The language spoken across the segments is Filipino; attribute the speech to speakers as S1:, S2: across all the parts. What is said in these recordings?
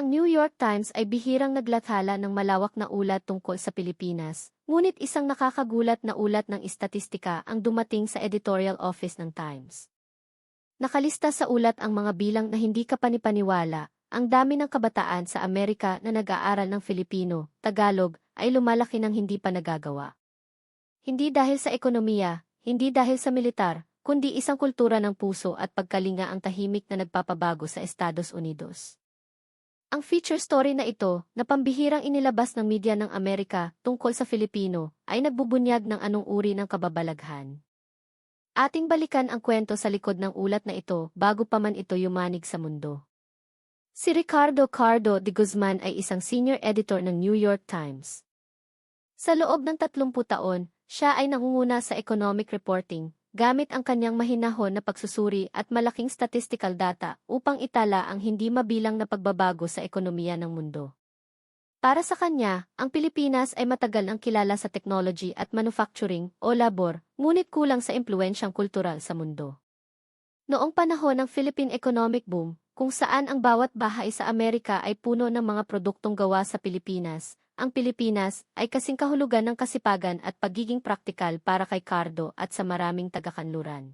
S1: Ang New York Times ay bihirang naglathala ng malawak na ulat tungkol sa Pilipinas, ngunit isang nakakagulat na ulat ng istatistika ang dumating sa editorial office ng Times. Nakalista sa ulat ang mga bilang na hindi kapanipaniwala, ang dami ng kabataan sa Amerika na nag-aaral ng Filipino, Tagalog, ay lumalaki ng hindi pa nagagawa. Hindi dahil sa ekonomiya, hindi dahil sa militar, kundi isang kultura ng puso at pagkalinga ang tahimik na nagpapabago sa Estados Unidos. Ang feature story na ito, na pambihirang inilabas ng media ng Amerika tungkol sa Filipino, ay nagbubunyag ng anong uri ng kababalaghan. Ating balikan ang kwento sa likod ng ulat na ito bago pa man ito yumanig sa mundo. Si Ricardo Cardo de Guzman ay isang senior editor ng New York Times. Sa loob ng 30 taon, siya ay nangunguna sa economic reporting, gamit ang kanyang mahinahon na pagsusuri at malaking statistical data upang itala ang hindi mabilang na pagbabago sa ekonomiya ng mundo. Para sa kanya, ang Pilipinas ay matagal ang kilala sa technology at manufacturing o labor, ngunit kulang sa impluensyang kultural sa mundo. Noong panahon ng Philippine Economic Boom, kung saan ang bawat bahay sa Amerika ay puno ng mga produktong gawa sa Pilipinas, ang Pilipinas ay kasing kahulugan ng kasipagan at pagiging praktikal para kay Cardo at sa maraming tagakanluran.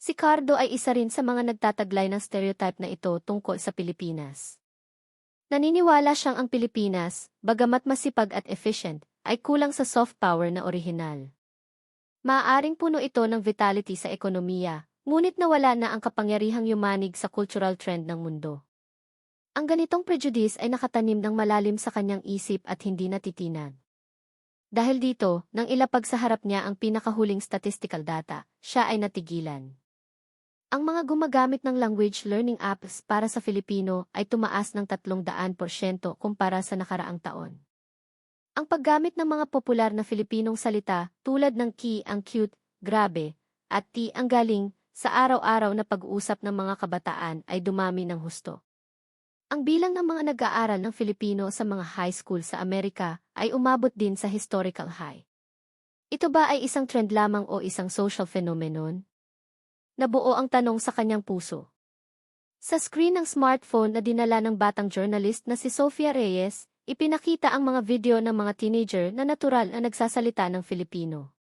S1: Si Cardo ay isa rin sa mga nagtataglay ng stereotype na ito tungkol sa Pilipinas. Naniniwala siyang ang Pilipinas, bagamat masipag at efficient, ay kulang sa soft power na orihinal. Maaaring puno ito ng vitality sa ekonomiya, ngunit nawala na ang kapangyarihang yumanig sa cultural trend ng mundo. Ang ganitong prejudice ay nakatanim ng malalim sa kanyang isip at hindi natitinag. Dahil dito, nang ilapag sa harap niya ang pinakahuling statistical data, siya ay natigilan. Ang mga gumagamit ng language learning apps para sa Filipino ay tumaas ng 300% kumpara sa nakaraang taon. Ang paggamit ng mga popular na Filipinong salita tulad ng ki ang cute, grabe, at ti ang galing sa araw-araw na pag-uusap ng mga kabataan ay dumami ng husto. Ang bilang ng mga nag-aaral ng Filipino sa mga high school sa Amerika ay umabot din sa historical high. Ito ba ay isang trend lamang o isang social phenomenon? Nabuo ang tanong sa kanyang puso. Sa screen ng smartphone na dinala ng batang journalist na si Sofia Reyes, ipinakita ang mga video ng mga teenager na natural na nagsasalita ng Filipino.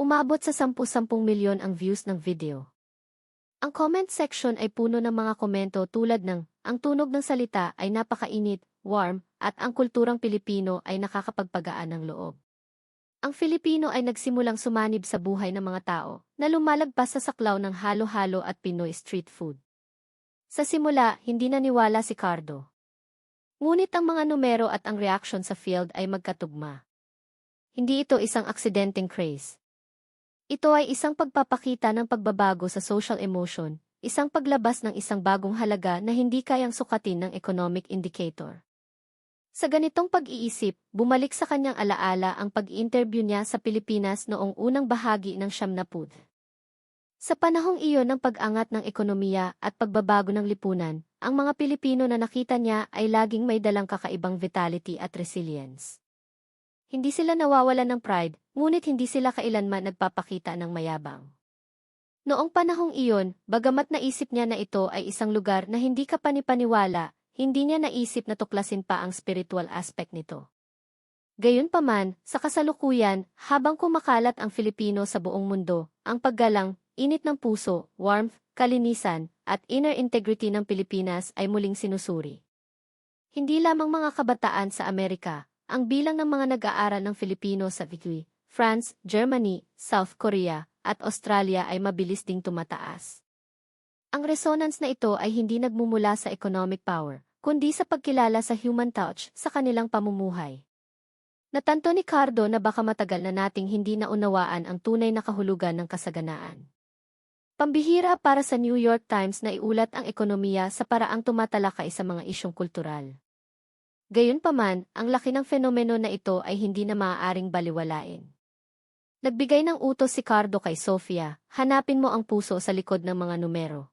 S1: Umabot sa 10-10 milyon ang views ng video. Ang comment section ay puno ng mga komento tulad ng, ang tunog ng salita ay napakainit, warm, at ang kulturang Pilipino ay nakakapagpagaan ng loob. Ang Filipino ay nagsimulang sumanib sa buhay ng mga tao na lumalagpas sa saklaw ng halo-halo at Pinoy street food. Sa simula, hindi naniwala si Cardo. Ngunit ang mga numero at ang reaction sa field ay magkatugma. Hindi ito isang aksidenteng craze. Ito ay isang pagpapakita ng pagbabago sa social emotion, isang paglabas ng isang bagong halaga na hindi kayang sukatin ng economic indicator. Sa ganitong pag-iisip, bumalik sa kanyang alaala ang pag-interview niya sa Pilipinas noong unang bahagi ng Siyamnapud. Sa panahong iyon ng pag-angat ng ekonomiya at pagbabago ng lipunan, ang mga Pilipino na nakita niya ay laging may dalang kakaibang vitality at resilience. Hindi sila nawawala ng pride, ngunit hindi sila kailanman nagpapakita ng mayabang. Noong panahong iyon, bagamat naisip niya na ito ay isang lugar na hindi kapanipaniwala, hindi niya naisip na tuklasin pa ang spiritual aspect nito. Gayunpaman, sa kasalukuyan, habang kumakalat ang Filipino sa buong mundo, ang paggalang, init ng puso, warmth, kalinisan, at inner integrity ng Pilipinas ay muling sinusuri. Hindi lamang mga kabataan sa Amerika, ang bilang ng mga nag-aaral ng Filipino sa Victory, France, Germany, South Korea, at Australia ay mabilis ding tumataas. Ang resonance na ito ay hindi nagmumula sa economic power, kundi sa pagkilala sa human touch sa kanilang pamumuhay. Natanto ni Cardo na baka matagal na nating hindi naunawaan ang tunay na kahulugan ng kasaganaan. Pambihira para sa New York Times na iulat ang ekonomiya sa paraang tumatalakay sa mga isyong kultural. Gayunpaman, ang laki ng fenomeno na ito ay hindi na maaaring baliwalain. Nagbigay ng utos si Cardo kay Sofia, hanapin mo ang puso sa likod ng mga numero.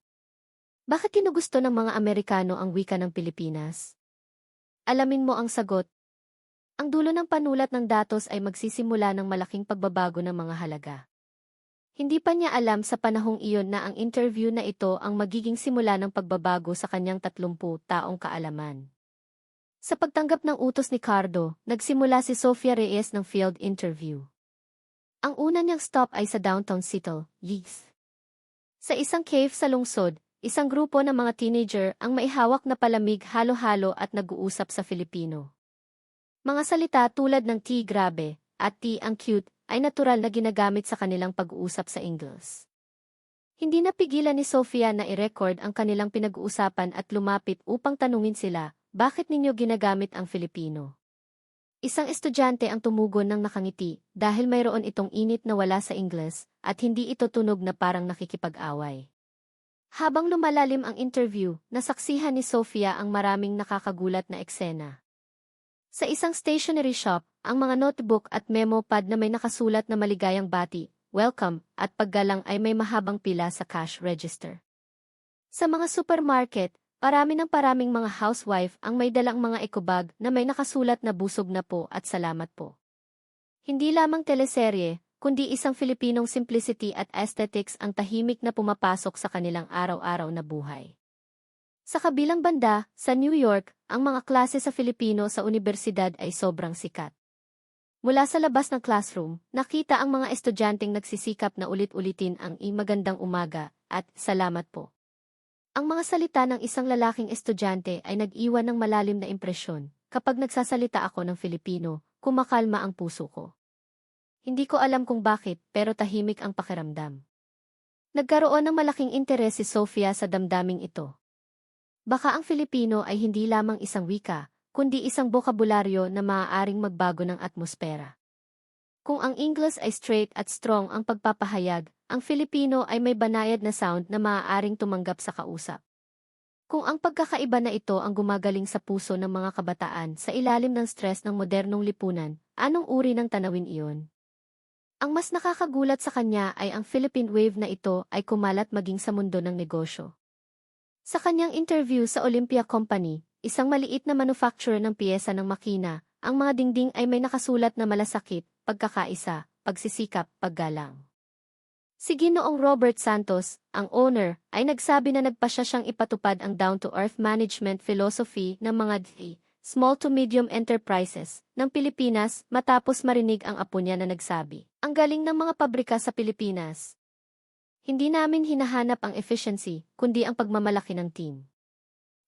S1: Bakit tinugusto ng mga Amerikano ang wika ng Pilipinas? Alamin mo ang sagot. Ang dulo ng panulat ng datos ay magsisimula ng malaking pagbabago ng mga halaga. Hindi pa niya alam sa panahong iyon na ang interview na ito ang magiging simula ng pagbabago sa kanyang 30 taong kaalaman. Sa pagtanggap ng utos ni Cardo, nagsimula si Sofia Reyes ng field interview. Ang una niyang stop ay sa downtown Seattle, Yes. Sa isang cave sa lungsod, isang grupo ng mga teenager ang maihawak na palamig halo-halo at nag-uusap sa Filipino. Mga salita tulad ng T grabe at T ang cute ay natural na ginagamit sa kanilang pag-uusap sa Ingles. Hindi napigilan ni Sofia na i-record ang kanilang pinag-uusapan at lumapit upang tanungin sila, bakit ninyo ginagamit ang Filipino? Isang estudyante ang tumugon ng nakangiti dahil mayroon itong init na wala sa Ingles at hindi ito tunog na parang nakikipag-away. Habang lumalalim ang interview, nasaksihan ni Sofia ang maraming nakakagulat na eksena. Sa isang stationery shop, ang mga notebook at memo pad na may nakasulat na maligayang bati, welcome, at paggalang ay may mahabang pila sa cash register. Sa mga supermarket, parami ng paraming mga housewife ang may dalang mga ekobag na may nakasulat na busog na po at salamat po. Hindi lamang teleserye, kundi isang Filipinong simplicity at aesthetics ang tahimik na pumapasok sa kanilang araw-araw na buhay. Sa kabilang banda, sa New York, ang mga klase sa Filipino sa universidad ay sobrang sikat. Mula sa labas ng classroom, nakita ang mga estudyanteng nagsisikap na ulit-ulitin ang i magandang umaga at salamat po. Ang mga salita ng isang lalaking estudyante ay nag-iwan ng malalim na impresyon. Kapag nagsasalita ako ng Filipino, kumakalma ang puso ko. Hindi ko alam kung bakit, pero tahimik ang pakiramdam. Nagkaroon ng malaking interes si Sofia sa damdaming ito. Baka ang Filipino ay hindi lamang isang wika, kundi isang bokabularyo na maaaring magbago ng atmosfera. Kung ang English ay straight at strong ang pagpapahayag, ang Filipino ay may banayad na sound na maaaring tumanggap sa kausap. Kung ang pagkakaiba na ito ang gumagaling sa puso ng mga kabataan sa ilalim ng stress ng modernong lipunan, anong uri ng tanawin iyon? Ang mas nakakagulat sa kanya ay ang Philippine Wave na ito ay kumalat maging sa mundo ng negosyo. Sa kanyang interview sa Olympia Company, isang maliit na manufacturer ng piyesa ng makina, ang mga dingding ay may nakasulat na malasakit, pagkakaisa, pagsisikap, paggalang. Si Ginoong Robert Santos, ang owner, ay nagsabi na nagpasya siyang ipatupad ang down-to-earth management philosophy ng mga DI, small to medium enterprises, ng Pilipinas matapos marinig ang apo niya na nagsabi, ang galing ng mga pabrika sa Pilipinas. Hindi namin hinahanap ang efficiency, kundi ang pagmamalaki ng team.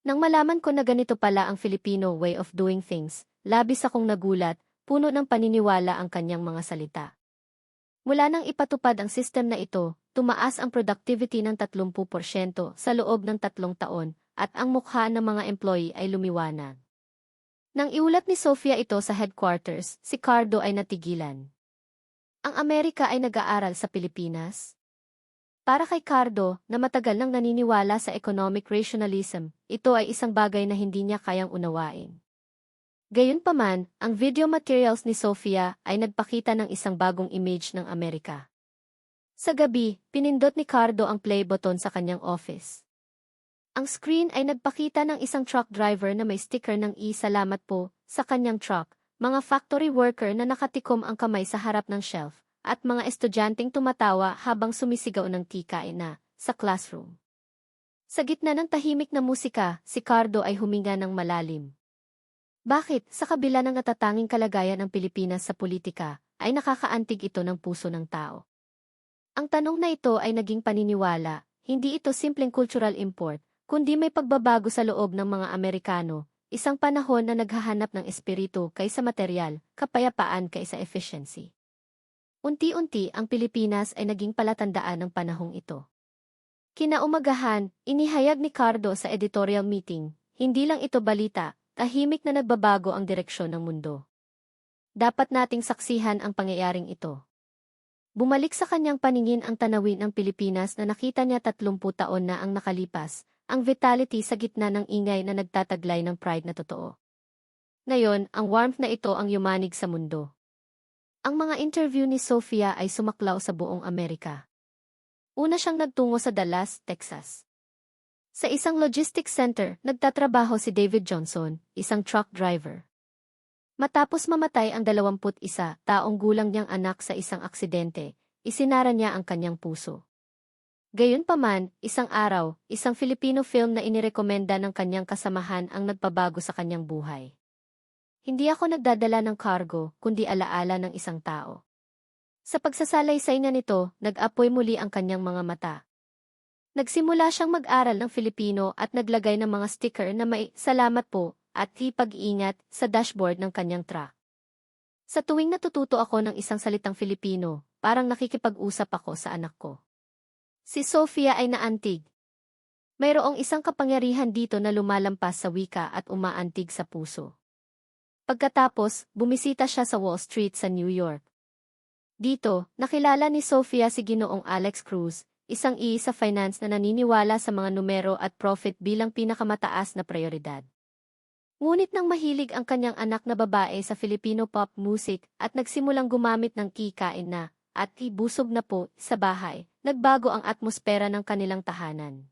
S1: Nang malaman ko na ganito pala ang Filipino way of doing things, labis akong nagulat, puno ng paniniwala ang kanyang mga salita. Mula nang ipatupad ang system na ito, tumaas ang productivity ng 30% sa loob ng tatlong taon, at ang mukha ng mga employee ay lumiwanag. Nang iulat ni Sofia ito sa headquarters, si Cardo ay natigilan. Ang Amerika ay nag-aaral sa Pilipinas? Para kay Cardo, na matagal nang naniniwala sa economic rationalism, ito ay isang bagay na hindi niya kayang unawain. Gayunpaman, ang video materials ni Sofia ay nagpakita ng isang bagong image ng Amerika. Sa gabi, pinindot ni Cardo ang play button sa kanyang office. Ang screen ay nagpakita ng isang truck driver na may sticker ng E salamat po sa kanyang truck, mga factory worker na nakatikom ang kamay sa harap ng shelf, at mga estudyanteng tumatawa habang sumisigaw ng tikain na sa classroom. Sa gitna ng tahimik na musika, si Cardo ay huminga ng malalim. Bakit, sa kabila ng natatanging kalagayan ng Pilipinas sa politika, ay nakakaantig ito ng puso ng tao? Ang tanong na ito ay naging paniniwala, hindi ito simpleng cultural import, kundi may pagbabago sa loob ng mga Amerikano, isang panahon na naghahanap ng espiritu kaysa material, kapayapaan kaysa efficiency. Unti-unti ang Pilipinas ay naging palatandaan ng panahong ito. Kinaumagahan, inihayag ni Cardo sa editorial meeting, hindi lang ito balita, tahimik na nagbabago ang direksyon ng mundo. Dapat nating saksihan ang pangyayaring ito. Bumalik sa kanyang paningin ang tanawin ng Pilipinas na nakita niya 30 taon na ang nakalipas, ang vitality sa gitna ng ingay na nagtataglay ng pride na totoo. Ngayon, ang warmth na ito ang yumanig sa mundo. Ang mga interview ni Sofia ay sumaklaw sa buong Amerika. Una siyang nagtungo sa Dallas, Texas. Sa isang logistics center, nagtatrabaho si David Johnson, isang truck driver. Matapos mamatay ang 21 taong gulang niyang anak sa isang aksidente, isinara niya ang kanyang puso. Gayunpaman, isang araw, isang Filipino film na inirekomenda ng kanyang kasamahan ang nagpabago sa kanyang buhay. Hindi ako nagdadala ng cargo, kundi alaala ng isang tao. Sa pagsasalaysay niya nito, nag-apoy muli ang kanyang mga mata. Nagsimula siyang mag-aral ng Filipino at naglagay ng mga sticker na may salamat po at hipag-ingat sa dashboard ng kanyang truck. Sa tuwing natututo ako ng isang salitang Filipino, parang nakikipag-usap ako sa anak ko. Si Sofia ay naantig. Mayroong isang kapangyarihan dito na lumalampas sa wika at umaantig sa puso. Pagkatapos, bumisita siya sa Wall Street sa New York. Dito, nakilala ni Sofia si Ginoong Alex Cruz, isang i sa finance na naniniwala sa mga numero at profit bilang pinakamataas na prioridad. Ngunit nang mahilig ang kanyang anak na babae sa Filipino pop music at nagsimulang gumamit ng kikain na, at ibusog na po, sa bahay, nagbago ang atmosfera ng kanilang tahanan.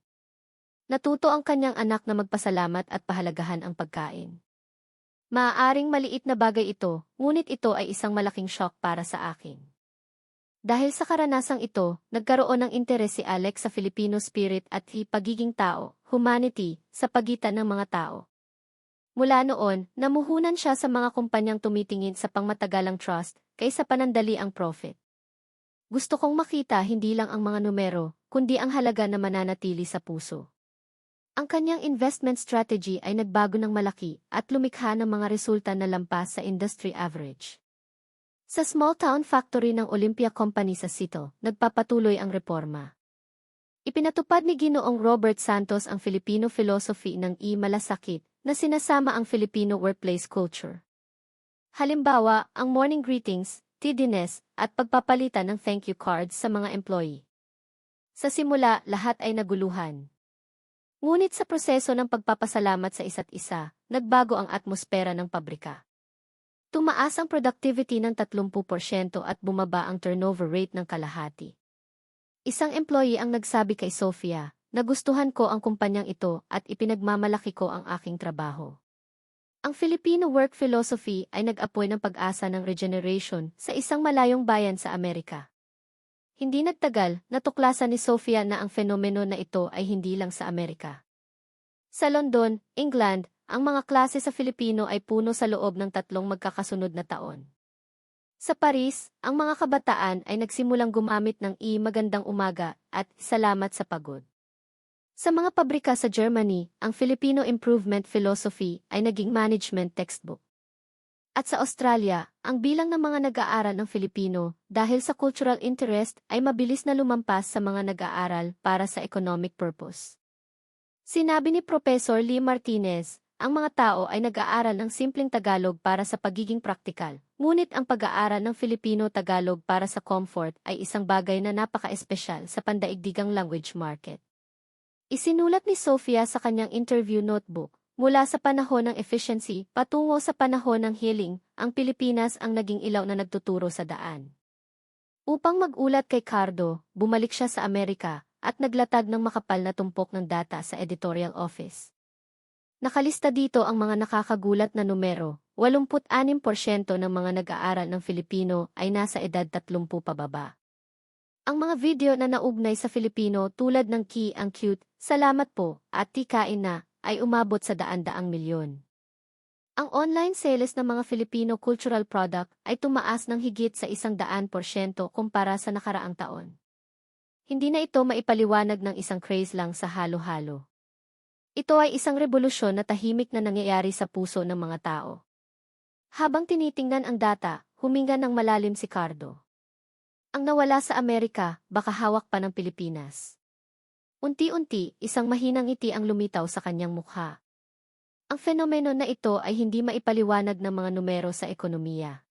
S1: Natuto ang kanyang anak na magpasalamat at pahalagahan ang pagkain. Maaaring maliit na bagay ito, ngunit ito ay isang malaking shock para sa akin. Dahil sa karanasang ito, nagkaroon ng interes si Alex sa Filipino spirit at pagiging tao, humanity, sa pagitan ng mga tao. Mula noon, namuhunan siya sa mga kumpanyang tumitingin sa pangmatagalang trust kaysa panandali ang profit. Gusto kong makita hindi lang ang mga numero, kundi ang halaga na mananatili sa puso. Ang kanyang investment strategy ay nagbago ng malaki at lumikha ng mga resulta na lampas sa industry average. Sa small town factory ng Olympia Company sa Sito, nagpapatuloy ang reforma. Ipinatupad ni Ginoong Robert Santos ang Filipino philosophy ng i-malasakit na sinasama ang Filipino workplace culture. Halimbawa, ang morning greetings, tidiness, at pagpapalitan ng thank you cards sa mga employee. Sa simula, lahat ay naguluhan. Ngunit sa proseso ng pagpapasalamat sa isa't isa, nagbago ang atmosfera ng pabrika. Tumaas ang productivity ng 30% at bumaba ang turnover rate ng kalahati. Isang employee ang nagsabi kay Sofia, nagustuhan ko ang kumpanyang ito at ipinagmamalaki ko ang aking trabaho. Ang Filipino work philosophy ay nag-apoy ng pag-asa ng regeneration sa isang malayong bayan sa Amerika. Hindi nagtagal, natuklasan ni Sofia na ang fenomeno na ito ay hindi lang sa Amerika. Sa London, England, ang mga klase sa Filipino ay puno sa loob ng tatlong magkakasunod na taon. Sa Paris, ang mga kabataan ay nagsimulang gumamit ng i magandang umaga at salamat sa pagod. Sa mga pabrika sa Germany, ang Filipino Improvement Philosophy ay naging management textbook. At sa Australia, ang bilang ng mga nag-aaral ng Filipino dahil sa cultural interest ay mabilis na lumampas sa mga nag-aaral para sa economic purpose. Sinabi ni Professor Lee Martinez, ang mga tao ay nag-aaral ng simpleng Tagalog para sa pagiging praktikal, ngunit ang pag-aaral ng Filipino-Tagalog para sa comfort ay isang bagay na napaka-espesyal sa pandaigdigang language market. Isinulat ni Sofia sa kanyang interview notebook, mula sa panahon ng efficiency patungo sa panahon ng healing, ang Pilipinas ang naging ilaw na nagtuturo sa daan. Upang magulat kay Cardo, bumalik siya sa Amerika at naglatag ng makapal na tumpok ng data sa editorial office. Nakalista dito ang mga nakakagulat na numero, 86% ng mga nag-aaral ng Filipino ay nasa edad 30 pababa. Ang mga video na naugnay sa Filipino tulad ng Key ang Cute, Salamat po, at Tikain na, ay umabot sa daan-daang milyon. Ang online sales ng mga Filipino cultural product ay tumaas ng higit sa isang daan porsyento kumpara sa nakaraang taon. Hindi na ito maipaliwanag ng isang craze lang sa halo-halo. Ito ay isang revolusyon na tahimik na nangyayari sa puso ng mga tao. Habang tinitingnan ang data, huminga ng malalim si Cardo. Ang nawala sa Amerika, baka hawak pa ng Pilipinas. Unti-unti, isang mahinang ngiti ang lumitaw sa kanyang mukha. Ang fenomeno na ito ay hindi maipaliwanag ng mga numero sa ekonomiya.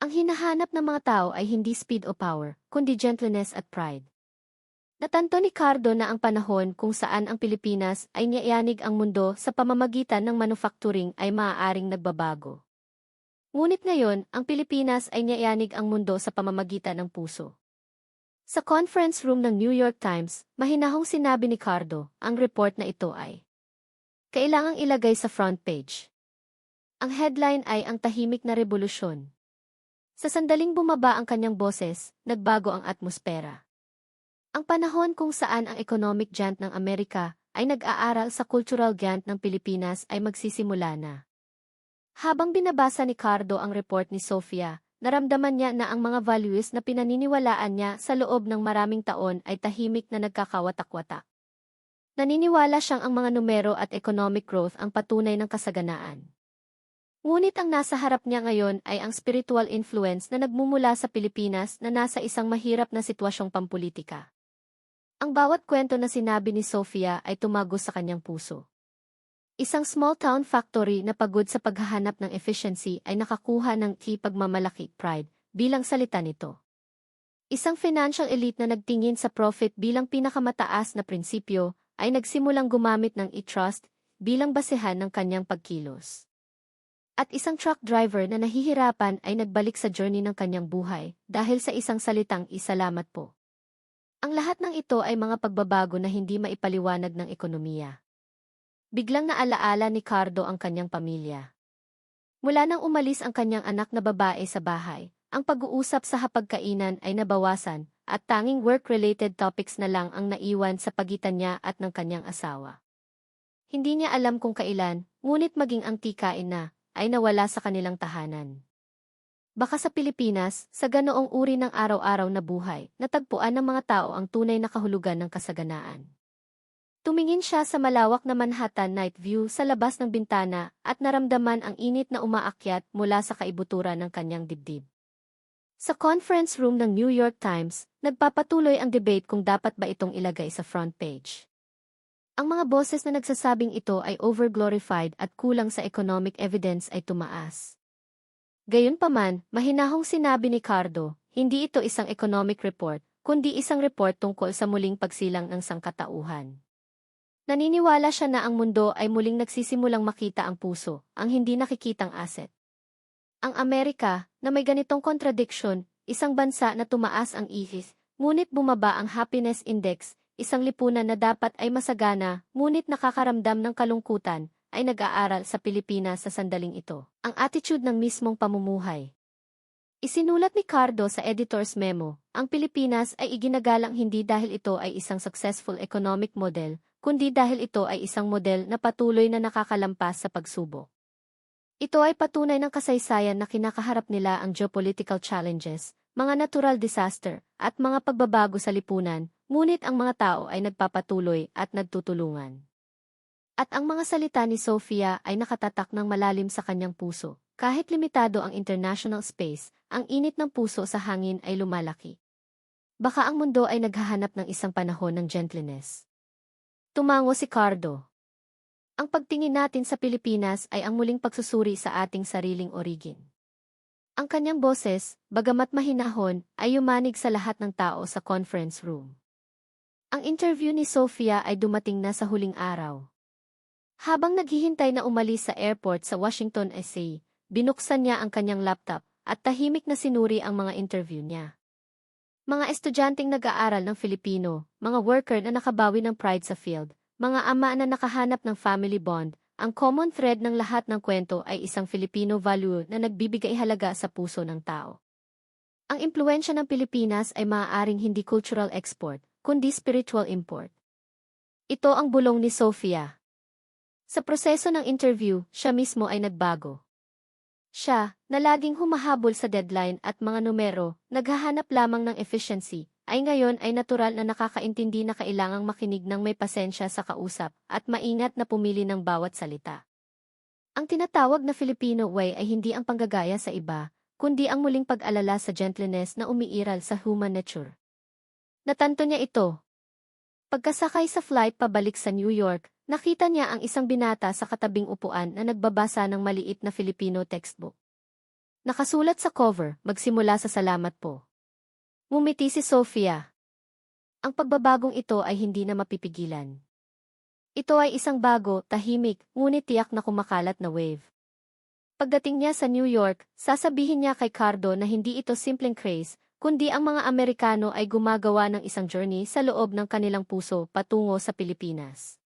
S1: Ang hinahanap ng mga tao ay hindi speed o power, kundi gentleness at pride. Natanto ni Cardo na ang panahon kung saan ang Pilipinas ay niyayanig ang mundo sa pamamagitan ng manufacturing ay maaaring nagbabago. Ngunit ngayon, ang Pilipinas ay niyayanig ang mundo sa pamamagitan ng puso. Sa conference room ng New York Times, mahinahong sinabi ni Cardo, ang report na ito ay kailangang ilagay sa front page. Ang headline ay ang tahimik na revolusyon. Sa sandaling bumaba ang kanyang boses, nagbago ang atmosfera. Ang panahon kung saan ang economic giant ng Amerika ay nag-aaral sa cultural giant ng Pilipinas ay magsisimula na. Habang binabasa ni Cardo ang report ni Sofia, naramdaman niya na ang mga values na pinaniniwalaan niya sa loob ng maraming taon ay tahimik na nagkakawatak-watak. Naniniwala siyang ang mga numero at economic growth ang patunay ng kasaganaan. Ngunit ang nasa harap niya ngayon ay ang spiritual influence na nagmumula sa Pilipinas na nasa isang mahirap na sitwasyong pampolitika. Ang bawat kwento na sinabi ni Sofia ay tumago sa kanyang puso. Isang small-town factory na pagod sa paghahanap ng efficiency ay nakakuha ng pagmamalaki pride bilang salita nito. Isang financial elite na nagtingin sa profit bilang pinakamataas na prinsipyo ay nagsimulang gumamit ng e-trust bilang basehan ng kanyang pagkilos. At isang truck driver na nahihirapan ay nagbalik sa journey ng kanyang buhay dahil sa isang salitang isalamat po. Ang lahat ng ito ay mga pagbabago na hindi maipaliwanag ng ekonomiya. Biglang naalaala ni Cardo ang kanyang pamilya. Mula nang umalis ang kanyang anak na babae sa bahay, ang pag-uusap sa hapagkainan ay nabawasan at tanging work-related topics na lang ang naiwan sa pagitan niya at ng kanyang asawa. Hindi niya alam kung kailan, ngunit maging ang tikain na, ay nawala sa kanilang tahanan. Baka sa Pilipinas, sa ganoong uri ng araw-araw na buhay, natagpuan ng mga tao ang tunay na kahulugan ng kasaganaan. Tumingin siya sa malawak na Manhattan night view sa labas ng bintana at naramdaman ang init na umaakyat mula sa kaibuturan ng kanyang dibdib. Sa conference room ng New York Times, nagpapatuloy ang debate kung dapat ba itong ilagay sa front page. Ang mga boses na nagsasabing ito ay overglorified at kulang sa economic evidence ay tumaas. Gayunpaman, mahinahong sinabi ni Cardo, hindi ito isang economic report, kundi isang report tungkol sa muling pagsilang ng sangkatauhan. Naniniwala siya na ang mundo ay muling nagsisimulang makita ang puso, ang hindi nakikitang asset. Ang Amerika, na may ganitong contradiction, isang bansa na tumaas ang ihis, ngunit bumaba ang happiness index, isang lipunan na dapat ay masagana, ngunit nakakaramdam ng kalungkutan, ay nag-aaral sa Pilipinas sa sandaling ito. Ang attitude ng mismong pamumuhay. Isinulat ni Cardo sa editor's memo, ang Pilipinas ay iginagalang hindi dahil ito ay isang successful economic model, kundi dahil ito ay isang model na patuloy na nakakalampas sa pagsubok. Ito ay patunay ng kasaysayan na kinakaharap nila ang geopolitical challenges, mga natural disaster, at mga pagbabago sa lipunan, ngunit ang mga tao ay nagpapatuloy at nagtutulungan. At ang mga salita ni Sofia ay nakatatak ng malalim sa kanyang puso. Kahit limitado ang international space, ang init ng puso sa hangin ay lumalaki. Baka ang mundo ay naghahanap ng isang panahon ng gentleness. Tumango si Cardo. Ang pagtingin natin sa Pilipinas ay ang muling pagsusuri sa ating sariling origin. Ang kanyang boses, bagamat mahinahon, ay yumanig sa lahat ng tao sa conference room. Ang interview ni Sofia ay dumating na sa huling araw. Habang naghihintay na umalis sa airport sa Washington SA, binuksan niya ang kanyang laptop at tahimik na sinuri ang mga interview niya. Mga estudyanteng nag-aaral ng Filipino, mga worker na nakabawi ng pride sa field, mga ama na nakahanap ng family bond, ang common thread ng lahat ng kwento ay isang Filipino value na nagbibigay halaga sa puso ng tao. Ang impluensya ng Pilipinas ay maaaring hindi cultural export, kundi spiritual import. Ito ang bulong ni Sofia. Sa proseso ng interview, siya mismo ay nagbago. Siya, na laging humahabol sa deadline at mga numero, naghahanap lamang ng efficiency, ay ngayon ay natural na nakakaintindi na kailangang makinig ng may pasensya sa kausap at maingat na pumili ng bawat salita. Ang tinatawag na Filipino way ay hindi ang panggagaya sa iba, kundi ang muling pag-alala sa gentleness na umiiral sa human nature. Natanto niya ito. Pagkasakay sa flight pabalik sa New York, Nakita niya ang isang binata sa katabing upuan na nagbabasa ng maliit na Filipino textbook. Nakasulat sa cover, magsimula sa salamat po. Ngumiti si Sofia. Ang pagbabagong ito ay hindi na mapipigilan. Ito ay isang bago, tahimik, ngunit tiyak na kumakalat na wave. Pagdating niya sa New York, sasabihin niya kay Cardo na hindi ito simpleng craze, kundi ang mga Amerikano ay gumagawa ng isang journey sa loob ng kanilang puso patungo sa Pilipinas.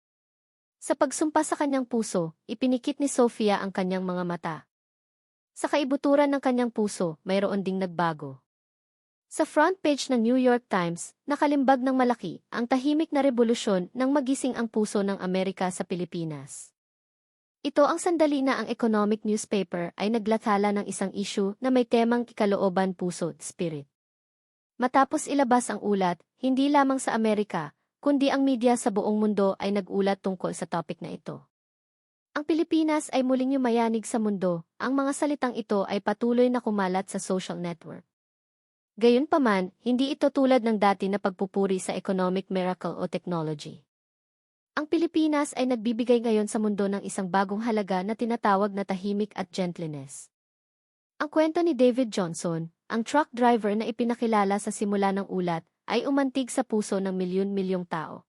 S1: Sa pagsumpa sa kanyang puso, ipinikit ni Sofia ang kanyang mga mata. Sa kaibuturan ng kanyang puso, mayroon ding nagbago. Sa front page ng New York Times, nakalimbag ng malaki ang tahimik na revolusyon nang magising ang puso ng Amerika sa Pilipinas. Ito ang sandali na ang economic newspaper ay naglathala ng isang issue na may temang ikalooban puso, spirit. Matapos ilabas ang ulat, hindi lamang sa Amerika, kundi ang media sa buong mundo ay nag-ulat tungkol sa topic na ito. Ang Pilipinas ay muling yumayanig sa mundo, ang mga salitang ito ay patuloy na kumalat sa social network. Gayunpaman, hindi ito tulad ng dati na pagpupuri sa economic miracle o technology. Ang Pilipinas ay nagbibigay ngayon sa mundo ng isang bagong halaga na tinatawag na tahimik at gentleness. Ang kwento ni David Johnson, ang truck driver na ipinakilala sa simula ng ulat, ay umantig sa puso ng milyon-milyong tao.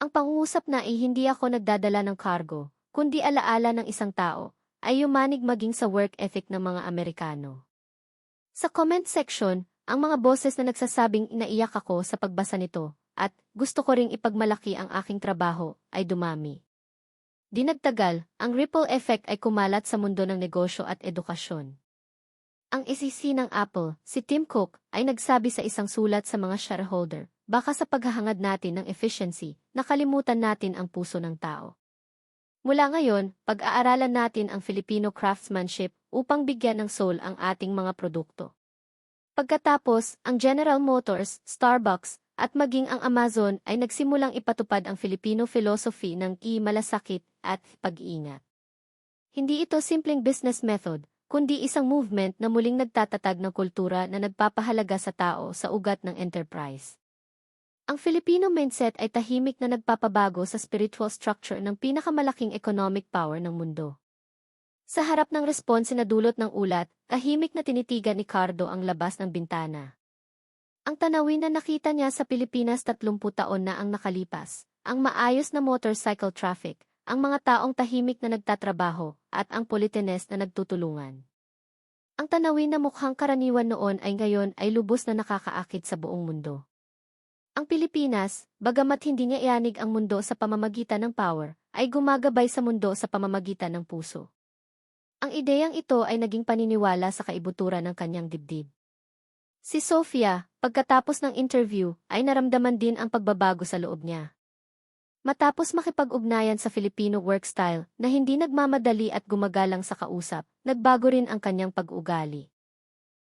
S1: Ang pangungusap na ay hindi ako nagdadala ng cargo, kundi alaala ng isang tao, ay yumanig maging sa work ethic ng mga Amerikano. Sa comment section, ang mga boses na nagsasabing inaiyak ako sa pagbasa nito, at gusto ko ring ipagmalaki ang aking trabaho, ay dumami. Dinagtagal, ang ripple effect ay kumalat sa mundo ng negosyo at edukasyon. Ang isisi ng Apple, si Tim Cook, ay nagsabi sa isang sulat sa mga shareholder, baka sa paghahangad natin ng efficiency, nakalimutan natin ang puso ng tao. Mula ngayon, pag-aaralan natin ang Filipino craftsmanship upang bigyan ng soul ang ating mga produkto. Pagkatapos, ang General Motors, Starbucks, at maging ang Amazon ay nagsimulang ipatupad ang Filipino philosophy ng i-malasakit at pag-iingat. Hindi ito simpleng business method, kundi isang movement na muling nagtatatag ng kultura na nagpapahalaga sa tao sa ugat ng enterprise. Ang Filipino mindset ay tahimik na nagpapabago sa spiritual structure ng pinakamalaking economic power ng mundo. Sa harap ng response na dulot ng ulat, tahimik na tinitigan ni Cardo ang labas ng bintana. Ang tanawin na nakita niya sa Pilipinas 30 taon na ang nakalipas, ang maayos na motorcycle traffic, ang mga taong tahimik na nagtatrabaho, at ang politenes na nagtutulungan. Ang tanawin na mukhang karaniwan noon ay ngayon ay lubos na nakakaakit sa buong mundo. Ang Pilipinas, bagamat hindi niya ianig ang mundo sa pamamagitan ng power, ay gumagabay sa mundo sa pamamagitan ng puso. Ang ideyang ito ay naging paniniwala sa kaibuturan ng kanyang dibdib. Si Sofia, pagkatapos ng interview, ay naramdaman din ang pagbabago sa loob niya. Matapos makipag-ugnayan sa Filipino work style na hindi nagmamadali at gumagalang sa kausap, nagbago rin ang kanyang pag-ugali.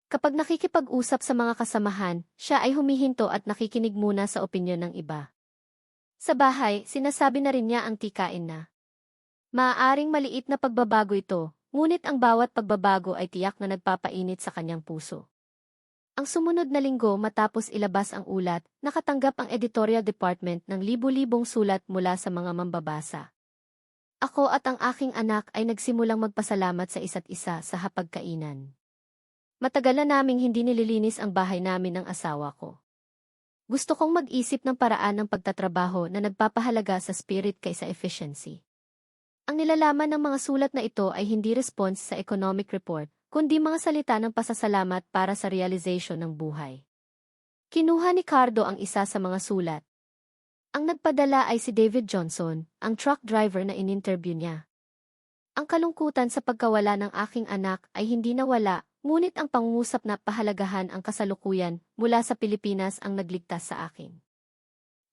S1: Kapag nakikipag-usap sa mga kasamahan, siya ay humihinto at nakikinig muna sa opinyon ng iba. Sa bahay, sinasabi na rin niya ang tikain na. Maaaring maliit na pagbabago ito, Ngunit ang bawat pagbabago ay tiyak na nagpapainit sa kanyang puso. Ang sumunod na linggo matapos ilabas ang ulat, nakatanggap ang editorial department ng libu-libong sulat mula sa mga mambabasa. Ako at ang aking anak ay nagsimulang magpasalamat sa isa't isa sa hapagkainan. Matagal na naming hindi nililinis ang bahay namin ng asawa ko. Gusto kong mag-isip ng paraan ng pagtatrabaho na nagpapahalaga sa spirit kaysa efficiency. Ang nilalaman ng mga sulat na ito ay hindi response sa economic report, kundi mga salita ng pasasalamat para sa realization ng buhay. Kinuha ni Cardo ang isa sa mga sulat. Ang nagpadala ay si David Johnson, ang truck driver na in-interview niya. Ang kalungkutan sa pagkawala ng aking anak ay hindi nawala, ngunit ang pangungusap na pahalagahan ang kasalukuyan mula sa Pilipinas ang nagligtas sa akin.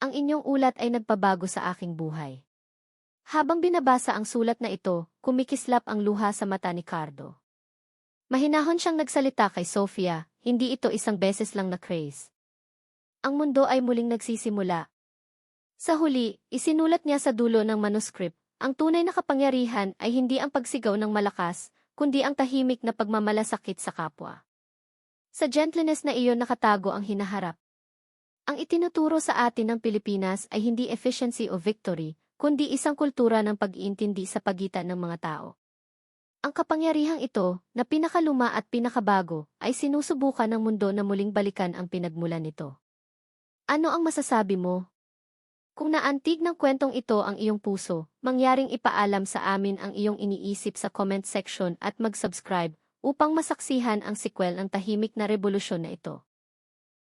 S1: Ang inyong ulat ay nagpabago sa aking buhay. Habang binabasa ang sulat na ito, kumikislap ang luha sa mata ni Cardo. Mahinahon siyang nagsalita kay Sofia, hindi ito isang beses lang na craze. Ang mundo ay muling nagsisimula. Sa huli, isinulat niya sa dulo ng manuscript, ang tunay na kapangyarihan ay hindi ang pagsigaw ng malakas, kundi ang tahimik na pagmamalasakit sa kapwa. Sa gentleness na iyon nakatago ang hinaharap. Ang itinuturo sa atin ng Pilipinas ay hindi efficiency o victory, kundi isang kultura ng pag-iintindi sa pagitan ng mga tao. Ang kapangyarihang ito, na pinakaluma at pinakabago, ay sinusubukan ng mundo na muling balikan ang pinagmulan nito. Ano ang masasabi mo? Kung naantig ng kwentong ito ang iyong puso, mangyaring ipaalam sa amin ang iyong iniisip sa comment section at mag-subscribe upang masaksihan ang sequel ng tahimik na revolusyon na ito.